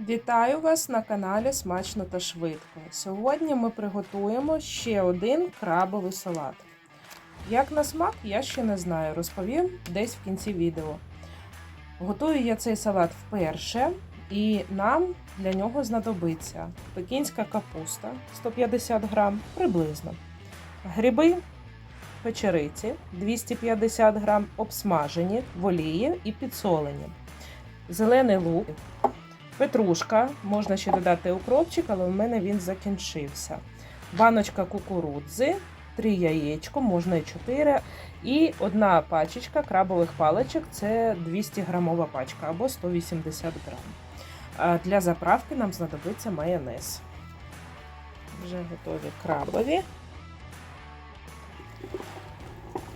Вітаю вас на каналі Смачно та швидко. Сьогодні ми приготуємо ще один крабовий салат. Як на смак, я ще не знаю, розповім десь в кінці відео. Готую я цей салат вперше, і нам для нього знадобиться пекінська капуста 150 грам приблизно, гриби печериці 250 грам, обсмажені в олії і підсолені, зелений лук. Петрушка, можна ще додати укропчик, але в мене він закінчився. Баночка кукурудзи, 3 яєчко, можна і 4. І одна пачечка крабових паличок це 200 грамова пачка або 180 грам. Для заправки нам знадобиться майонез. Вже готові крабові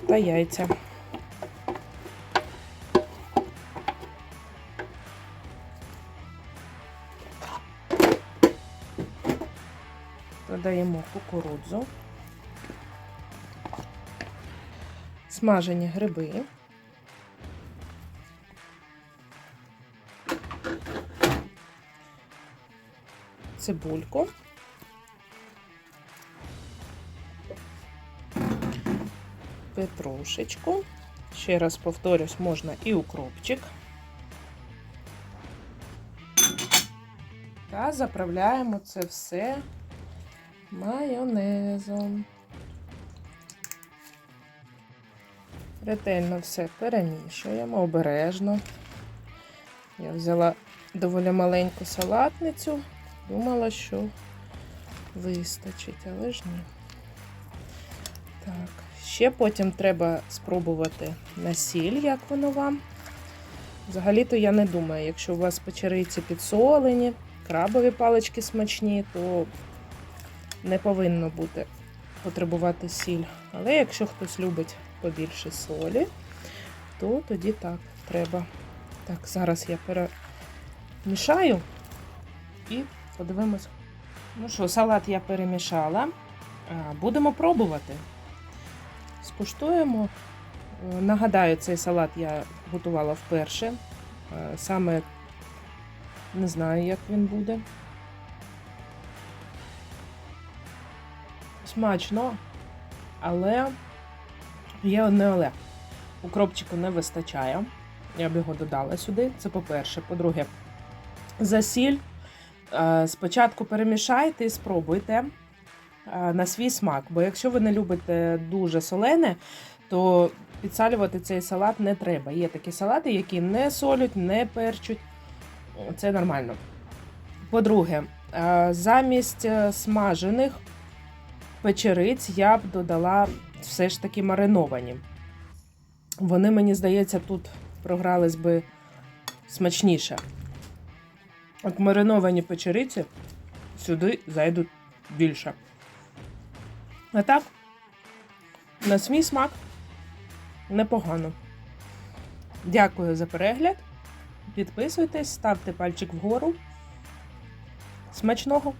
та яйця. Додаємо кукурудзу, смажені гриби, цибульку, петрушечку. Ще раз повторюсь, можна і укропчик. Та заправляємо це все майонезом. Ретельно все перемішуємо обережно. Я взяла доволі маленьку салатницю, думала, що вистачить, але ж ні. Так, ще потім треба спробувати на сіль, як воно вам. Взагалі-то я не думаю, якщо у вас печериці підсолені, крабові палички смачні, то не повинно бути потребувати сіль. Але якщо хтось любить побільше солі, то тоді так треба. Так, зараз я перемішаю і подивимось. Ну що, салат я перемішала. Будемо пробувати. Скуштуємо. Е, Нагадаю, цей салат я готувала вперше. Е, Саме не знаю, як він буде. Смачно, але є одне але. Укропчику не вистачає. Я б його додала сюди. Це по-перше. По-друге, за сіль. е, Спочатку перемішайте і спробуйте е, на свій смак. Бо якщо ви не любите дуже солене, то підсалювати цей салат не треба. Є такі салати, які не солють, не перчуть. Це нормально. По-друге, е, замість смажених печериць я б додала все ж таки мариновані. Вони, мені здається, тут програлись би смачніше. От мариновані печериці сюди зайдуть більше. А так, на свій смак непогано. Дякую за перегляд. Підписуйтесь, ставте пальчик вгору. Смачного!